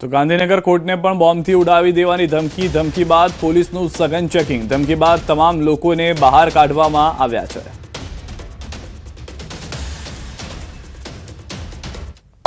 તો ગાંધીનગર કોર્ટને પણ બોમ્બથી ઉડાવી દેવાની ધમકી ધમકી બાદ પોલીસનું સઘન ચેકિંગ. ધમકી બાદ તમામ લોકોને બહાર કાઢવામાં આવ્યા છે.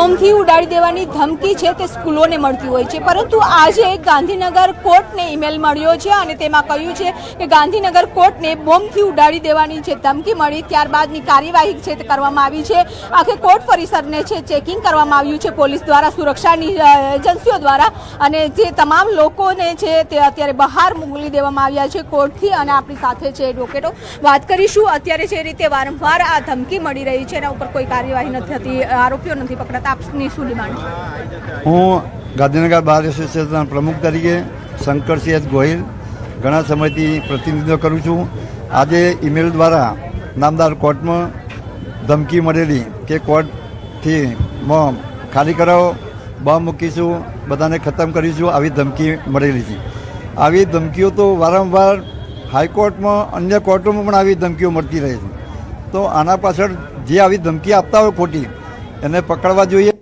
બોમ્બથી ઉડાડી દેવાની ધમકી છે તે સ્કૂલોને મળતી હોય છે. પરંતુ આજે ગાંધીનગર કોર્ટને ઈમેલ મળ્યો છે અને તેમાં કહ્યું છે કે ગાંધીનગર કોર્ટને બોમ્બથી ઉડાડી દેવાની જે ધમકી મળી ત્યારબાદની કાર્યવાહી છે તે કરવામાં આવી છે. આખે કોર્ટ પરિસરને છે ચેકિંગ કરવામાં આવ્યું છે પોલીસ દ્વારા સુરક્ષાની એજન્સીઓ દ્વારા અને જે તમામ લોકોને છે તે અત્યારે બહાર મોકલી દેવામાં આવ્યા છે કોર્ટથી અને આપણી સાથે છે એડવોકેટો. વાત કરીશું અત્યારે જે રીતે વારંવાર આ ધમકી મળી રહી છે, એના ઉપર કોઈ કાર્યવાહી નથી થતી, આરોપીઓ નથી પકડાતા. હું ગાંધીનગર બાર એસોસિએશનના પ્રમુખ તરીકે શંકરસિંહ એચ ગોહિલ ઘણા સમયથી પ્રતિનિધિત્વ કરું છું. આજે ઈમેલ દ્વારા નામદાર કોર્ટમાં ધમકી મળેલી કે કોર્ટથી ખાલી કરાવો, બોમ્બ મૂકીશું, બધાને ખતમ કરીશું આવી ધમકી મળેલી છે. આવી ધમકીઓ તો વારંવાર હાઈકોર્ટમાં, અન્ય કોર્ટોમાં પણ આવી ધમકીઓ મળતી રહે છે. તો આના પાછળ જે આવી ધમકી આપતા હોય ખોટી એને પકડવા જોઈએ.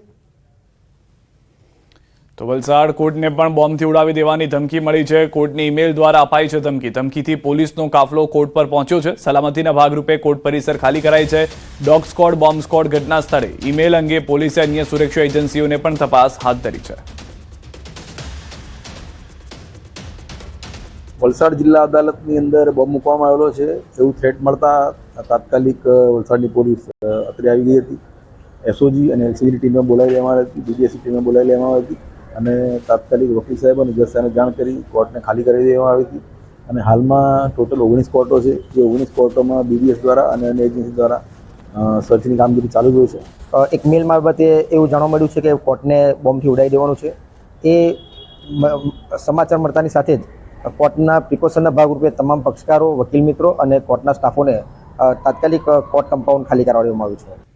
તો વલસાડ કોર્ટને પણ બોમ્બથી ઉડાવી દેવાની ધમકી મળી છે. કોર્ટની ઈમેલ દ્વારા અપાઈ છે ધમકી. ધમકીથી પોલીસનો કાફલો કોર્ટ પર પહોંચ્યો છે. સલામતીના ભાગરૂપે કોર્ટ પરિસર ખાલી કરાઈ છે. ડોગ સ્કોડ બોમ્બ સ્કોડ ઘટના સ્થળે. ઈમેલ અંગે પોલીસે અન્ય સુરક્ષા એજન્સીઓને પણ તપાસ હાથ ધરી છે. વલસાડ જિલ્લા અદાલતની અંદર બોમ્બ મૂકવામાં આવેલો છે. એવું થ્રેટ મળતા તાત્કાલિક વલસાડની પોલીસ અત્રે આવી ગઈ હતી. એસઓજી અને એલસીબીની ટીમે બોલાવી લેવામાં આવી હતી બીજીએસી ટીમે બોલાવી લેવામાં આવી હતી અને તાત્કાલિક વકીલ સાહેબ અને જજ સાહેબને જાણ કરી, કોર્ટને ખાલી કરી દેવામાં આવી હતી. અને હાલમાં ટોટલ ઓગણીસ કોર્ટો છે, જે ઓગણીસ કોર્ટોમાં બીબીએસ દ્વારા અને અન્ય એજન્સી દ્વારા સર્ચની કામગીરી ચાલુ જ છે. એક મેલ મારફતે એવું જાણવા મળ્યું છે કે કોર્ટને બોમ્બથી ઉડાવી દેવાનું છે. એ સમાચાર મળતાની સાથે જ, કોર્ટના પ્રિકોશનના ભાગરૂપે તમામ પક્ષકારો, વકીલ મિત્રો અને કોર્ટના સ્ટાફોને તાત્કાલિક કોર્ટ કમ્પાઉન્ડ ખાલી કરાવવામાં આવ્યું છે.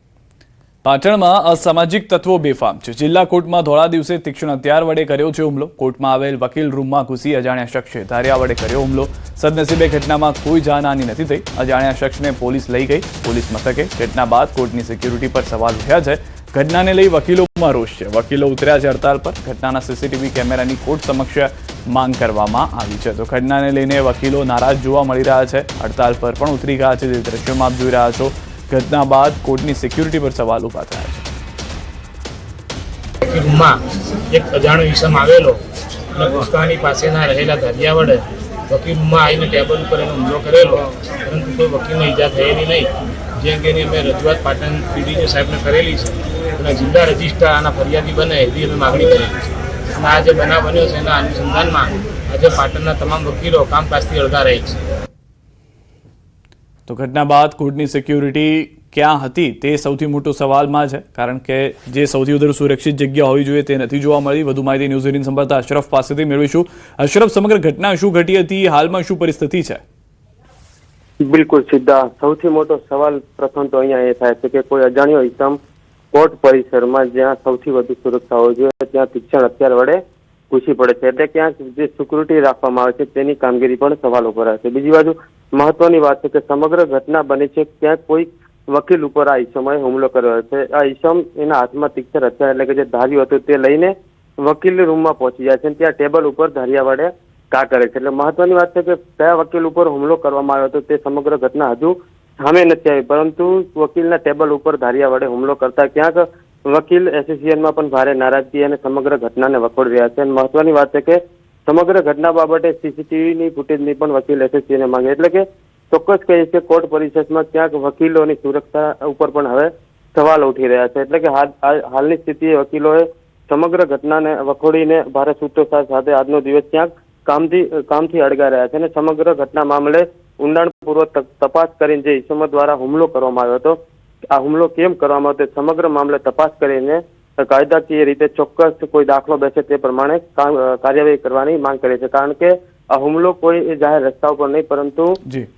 પાટણમાં અસામાજિક તત્વો બેફામ છે. જિલ્લા કોર્ટમાં ધોળા દિવસે તીક્ષ્ણ હથિયાર વડે કર્યો છે હુમલો. કોર્ટમાં આવેલ વકીલ રૂમમાં ઘૂસી અજાણ્યા શખ્સે ધારિયા વડે કર્યો હુમલો. સદનસીબે ઘટનામાં કોઈ જાનહાની નથી થઈ. અજાણ્યા શખ્સને પોલીસ લઈ ગઈ. પોલીસ મથકે ઘટના બાદ કોર્ટની સિક્યુરિટી પર સવાલ ઉઠ્યા છે. ઘટનાને લઈ વકીલોમાં રોષ છે. વકીલો ઉતર્યા છે હડતાલ પર. ઘટનાના સીસીટીવી કેમેરાની કોર્ટ સમક્ષ માંગ કરવામાં આવી છે. તો ઘટનાને લઈને વકીલો નારાજ જોવા મળી રહ્યા છે. હડતાલ પર પણ ઉતરી ગયા છે. જે દ્રશ્યોમાં આપ જોઈ રહ્યા છો ઘટના બાદ કોર્ટની સિક્યુરિટી પર સવાલ ઊભા થયા છે. રૂમમાં એક અજાણો ઈસમ આવેલો અને પુસ્તકાની પાસેના રહેલા ધારિયા વડે વકીલ રૂમમાં આવીને ટેબલ ઉપર એનો હુમલો કરેલો. પરંતુ કોઈ વકીલને ઈજા થયેલી નહીં. જે અંગેની અમે રજૂઆત પાટણ પીડીઓ સાહેબને કરેલી છે. અને જિલ્લા રજિસ્ટ્રાર આના ફરિયાદી બને એવી અમે માગણી કરેલી અને આ જે બનાવ બન્યો છે એના અનુસંધાનમાં આજે પાટણના તમામ વકીલો કામકાજથી અળગા રહે છે. તો ઘટના બાદ કોર્ટની સિક્યુરિટી ક્યાં હતી તે સૌથી મોટો સવાલમાં છે. કારણ કે જે સૌથી વધારે સુરક્ષિત જગ્યા હોવી જોઈએ તે નથી જોવા મળી. વધુ માહિતી ન્યૂઝ એટીન સંભાળતા અશરફ પાસેથી મેળવીશું. અશરફ, સમગ્ર ઘટના શું ઘટી હતી? હાલમાં શું પરિસ્થિતિ છે? બિલકુલ સીધા. સૌથી મોટો સવાલ પ્રથમ તો અહીંયા એ થાય છે કે કોઈ અજાણ્યો ઇસમ કોર્ટ પરિસરમાં જ્યાં સૌથી વધુ સુરક્ષા હોવી જોઈએ, ત્યાં તીક્ષણ અત્યાર વડે ઘૂસી પડે છે. એટલે ક્યાંક જે સિક્યુરિટી રાખવામાં આવે છે, તેની કામગીરી પણ સવાલ આવે છે. બીજી બાજુ, મહત્વની વાત છે કે સમગ્ર ઘટના બની છે ક્યાંક કોઈ વકીલ ઉપર આ ઈસમોએ હુમલો કર્યો છે. આ ઈસમ એના હાથમાં તીક્ષર હથિયાર એટલે કે જે ધાર્યું હતું તે લઈને વકીલ રૂમમાં પહોંચી જાય છે અને ત્યાં ટેબલ ઉપર ધારિયા વડે કા કરે છે. એટલે મહત્વની વાત છે કે કયા વકીલ ઉપર હુમલો કરવામાં આવ્યો હતો તે સમગ્ર ઘટના હજુ સામે નથી આવી. પરંતુ વકીલના ટેબલ ઉપર ધારિયા વડે હુમલો કરતા ક્યાંક વકીલ એસોસિએશનમાં પણ ભારે નારાજગી અને સમગ્ર ઘટનાને વખોડી રહ્યા છે. અને મહત્વની વાત છે કે, સમગ્ર ઘટના બાબતે સીસીટીવીની ફૂટેજની પણ વકીલ એસોસિએશને માંગે. એટલે કે, ચોક્કસ કહીએ છે કોર્ટ પરિષદમાં ક્યાંક વકીલોની સુરક્ષા ઉપર પણ હવે સવાલ ઉઠી રહ્યા છે. એટલે કે હાલ- હાલ- હાલની સ્થિતિએ વકીલોએ સમગ્ર ઘટનાને વખોડીને ભારે સૂત્રોચ્ચાર સાથે આજનો દિવસ ક્યાંક કામથી કામથી અડગા રહ્યા છે. અને સમગ્ર ઘટના મામલે ઊંડાણપૂર્વક તપાસ કરીને જે ઈસમો દ્વારા હુમલો કરવામાં આવ્યો હતો આ હુમલો કેમ કરવામાં આવ્યો તે સમગ્ર મામલે તપાસ કરીને કાયદાકીય રીતે ચોક્કસ કોઈ દાખલો બેસે તે પ્રમાણે કાર્યવાહી કરવાની માંગ કરે છે. કારણ કે આ હુમલો કોઈ જાહેર રસ્તા ઉપર નહીં પરંતુ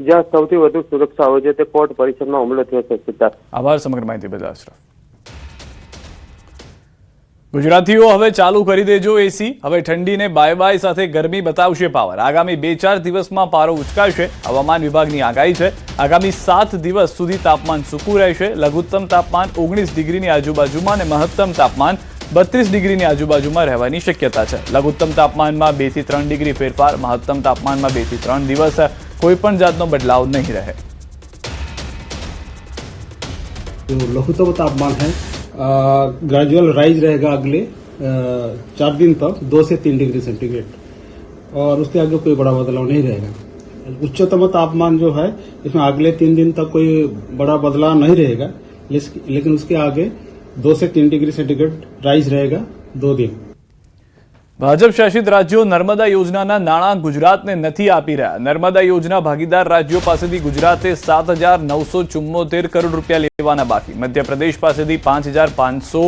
જ્યાં સૌથી વધુ સુરક્ષા હોય છે તે કોર્ટ પરિષદમાં હુમલો થયો છે સિદ્ધાર્થ આભાર સમગ્ર માહિતી બદલ ગુજરાતીઓ હવે ચાલુ કરી દેજો એસી હવે ઠંડીને બાય બાય સાથે ગરમી બતાવશે પાવર. આગામી બે ચાર દિવસમાં પારો ઉચકાશે. હવામાન વિભાગની આગાહી છે. આગામી સાત દિવસ સુધી તાપમાન સૂકું રહેશે. લઘુત્તમ તાપમાન ઓગણીસ ડિગ્રીની આજુબાજુમાં અને મહત્તમ તાપમાન બત્રીસ ડિગ્રીની આજુબાજુમાં રહેવાની શક્યતા છે. લઘુત્તમ તાપમાનમાં બેથી ત્રણ ડિગ્રી ફેરફાર, મહત્તમ તાપમાનમાં બેથી ત્રણ દિવસ. કોઈપણ જાતનો બદલાવ નહીં રહે. લઘુત્તમ તાપમાન ग्रेजुअल राइज रहेगा अगले चार दिन तक, दो से तीन डिग्री सेंटीग्रेड और उसके आगे कोई बड़ा बदलाव नहीं रहेगा। उच्चतम तापमान जो है, इसमें अगले तीन दिन तक कोई बड़ा बदलाव नहीं रहेगा। लेकिन उसके आगे दो से तीन डिग्री सेंटीग्रेड राइज रहेगा, दो दिन। ભાજપ શાસિત રાજ્યો નર્મદા યોજનાના નાણાં ગુજરાતને નથી આપી રહ્યા. નર્મદા યોજના ભાગીદાર રાજ્યો પાસેથી ગુજરાતે સાત હજાર નવસો ચુમ્મોતેર કરોડ રૂપિયા લેવાના બાકી. મધ્યપ્રદેશ પાસેથી પાંચ હજાર પાંચસો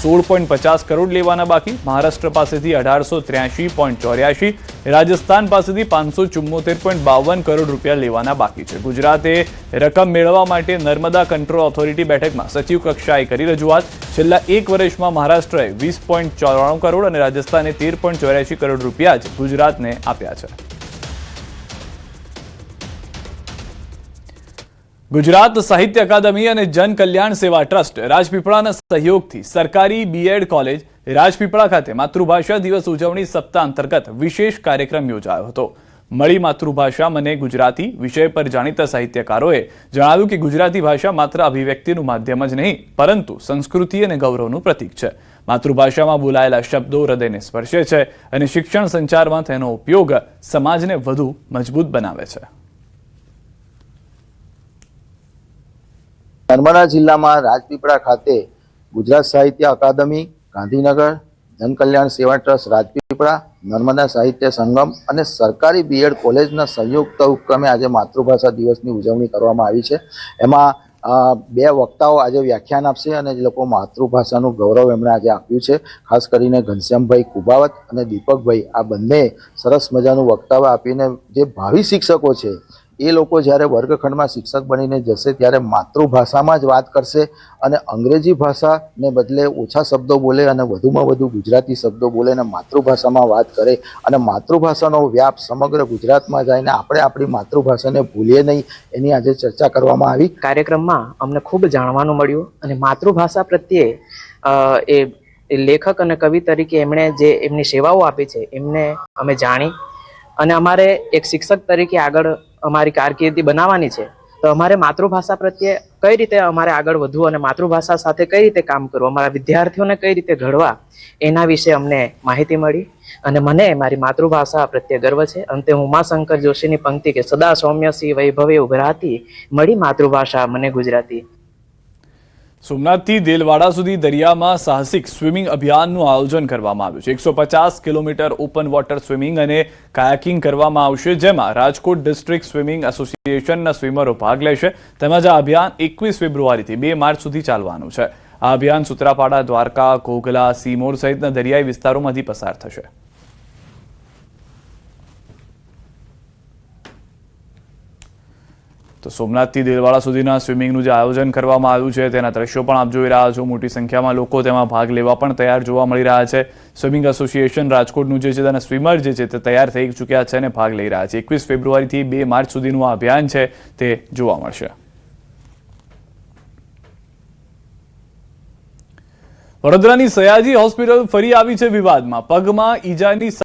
સોળ પોઈન્ટ પચાસ કરોડ લેવાના બાકી. મહારાષ્ટ્ર પાસેથી અઢારસો ત્ર્યાસી પોઈન્ટ ચોર્યાસી રાજસ્થાન પાસેથી પાંચસો ચુમ્મોતેર પોઈન્ટ બાવન કરોડ રૂપિયા લેવાના બાકી છે. ગુજરાતે રકમ મેળવવા માટે નર્મદા કંટ્રોલ ઓથોરિટી બેઠકમાં સચિવ કક્ષાએ કરી રજૂઆત. છેલ્લા એક વર્ષમાં મહારાષ્ટ્રએ વીસ પોઈન્ટ ચોરાણું કરોડ અને રાજસ્થાને તેર પોઈન્ટ ચોર્યાસી કરોડ રૂપિયા જ ગુજરાતને આપ્યા છે. ગુજરાત સાહિત્ય અકાદમી અને જન સેવા ટ્રસ્ટ રાજપીપળાના સહયોગથી સરકારી બીએડ કોલેજ રાજપીપળા ખાતે માતૃભાષા દિવસ ઉજવણી સપ્તાહ અંતર્ગત વિશેષ કાર્યક્રમ યોજાયો હતો. મળી માતૃભાષા મને ગુજરાતી વિષય પર જાણીતા સાહિત્યકારોએ જણાવ્યું કે ગુજરાતી ભાષા માત્ર અભિવ્યક્તિનું માધ્યમ જ નહીં, પરંતુ સંસ્કૃતિ અને ગૌરવનું પ્રતીક છે. માતૃભાષામાં બોલાયેલા શબ્દો હૃદયને સ્પર્શે છે અને શિક્ષણ સંચારમાં તેનો ઉપયોગ સમાજને વધુ મજબૂત બનાવે છે. નર્મદા જિલ્લામાં રાજપીપળા ખાતે ગુજરાત સાહિત્ય અકાદમી, ગાંધીનગર જનકલ્યાણ સેવા ટ્રસ્ટ રાજપીપળા, નર્મદા સાહિત્ય સંગમ અને સરકારી બીએડ કોલેજના સંયુક્ત ઉપક્રમે આજે માતૃભાષા દિવસની ઉજવણી કરવામાં આવી છે. એમાં બે વક્તાઓ આજે વ્યાખ્યાન આપશે અને જે લોકો માતૃભાષાનું ગૌરવ એમણે આજે આપ્યું છે, ખાસ કરીને ઘનશ્યામભાઈ કુબાવત અને દીપકભાઈ. આ બંને સરસ મજાનું વક્તવ્ય આપીને જે ભાવિ શિક્ષકો છે એ લોકો જ્યારે વર્ગખંડમાં શિક્ષક બનીને જશે ત્યારે માતૃભાષામાં જ વાત કરશે અને અંગ્રેજી ભાષાને બદલે ઓછા શબ્દો બોલે અને વધુમાં વધુ ગુજરાતી શબ્દો બોલે અને માતૃભાષામાં વાત કરે અને માતૃભાષાનો વ્યાપ સમગ્ર ગુજરાતમાં જાય આપણે આપણી માતૃભાષાને ભૂલીએ નહીં એની આજે ચર્ચા કરવામાં આવી. કાર્યક્રમમાં અમને ખૂબ જાણવાનું મળ્યું અને માતૃભાષા પ્રત્યે એ લેખક અને કવિ તરીકે એમણે જે એમની સેવાઓ આપી છે એમને અમે જાણી અને અમારે એક શિક્ષક તરીકે આગળ અમારી કારકિર્દી બનાવવાની છે, તો અમારે માતૃભાષા પ્રત્યે કઈ રીતે અમારે આગળ વધવું અને માતૃભાષા સાથે કઈ રીતે કામ કરવું, અમારા વિદ્યાર્થીઓને કઈ રીતે ઘડવા, એના વિશે અમને માહિતી મળી અને મને મારી માતૃભાષા પ્રત્યે ગર્વ છે. અંતે હું ઉમાશંકર જોશીની પંક્તિ કે સદા સૌમ્ય સિંહ વૈભવે ઉભરાતી, મળી માતૃભાષા મને ગુજરાતી. સોમનાથથી દેલવાડા સુધી દરિયામાં સાહસિક સ્વિમિંગ અભિયાનનું આયોજન કરવામાં આવ્યું છે. એકસો પચાસ કિલોમીટર ઓપન વોટર સ્વિમિંગ અને કાયાકિંગ કરવામાં આવશે, જેમાં રાજકોટ ડિસ્ટ્રિક્ટ સ્વિમિંગ એસોસિએશનના સ્વિમરો ભાગ લેશે. તેમજ આ અભિયાન એકવીસ ફેબ્રુઆરીથી બે માર્ચ સુધી ચાલવાનું છે. આ અભિયાન સુત્રાપાડા, દ્વારકા, ઘોઘલા, સીમોર સહિતના દરિયાઈ વિસ્તારોમાંથી પસાર થશે. તો સોમનાથથી દેલવાડા સુધીના સ્વિમિંગનું જે આયોજન કરવામાં આવ્યું છે, તેના દ્રશ્યો પણ આપ જોઈ રહ્યા છો. મોટી સંખ્યામાં લોકો તેમાં ભાગ લેવા પણ તૈયાર જોવા મળી રહ્યા છે. સ્વિમિંગ એસોસિએશન રાજકોટનું જે છે, તેના સ્વિમર જે છે, તે તૈયાર થઈ ચૂક્યા છે અને ભાગ લઈ રહ્યા છે. એકવીસ ફેબ્રુઆરીથી બે માર્ચ સુધીનું આ અભિયાન છે, તે જોવા મળશે. વડોદરાની સયાજી હોસ્પિટલ ફરી આવી છે વિવાદમાં. પગમાં ઈજાની